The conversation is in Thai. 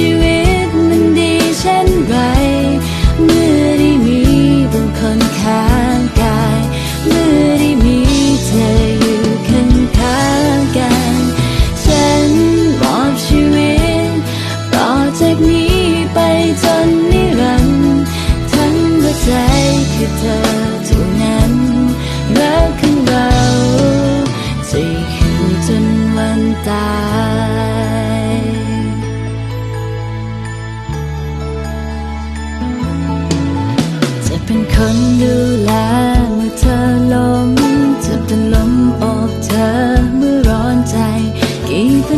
ชีวิตมันดีเช่นไร เมื่อได้มีบุคคลข้างกาย เมื่อได้มีเธออยู่ข้างข้างกัน ฉันมอบชีวิตต่อจากนี้ไปจนนิรันดร์ทั้งหัวใจคือเธอ เป็นคนดูแลเมื่อเธอล้มจะเป็นลมอบเธอเมื่อร้อนใจกี่เป็น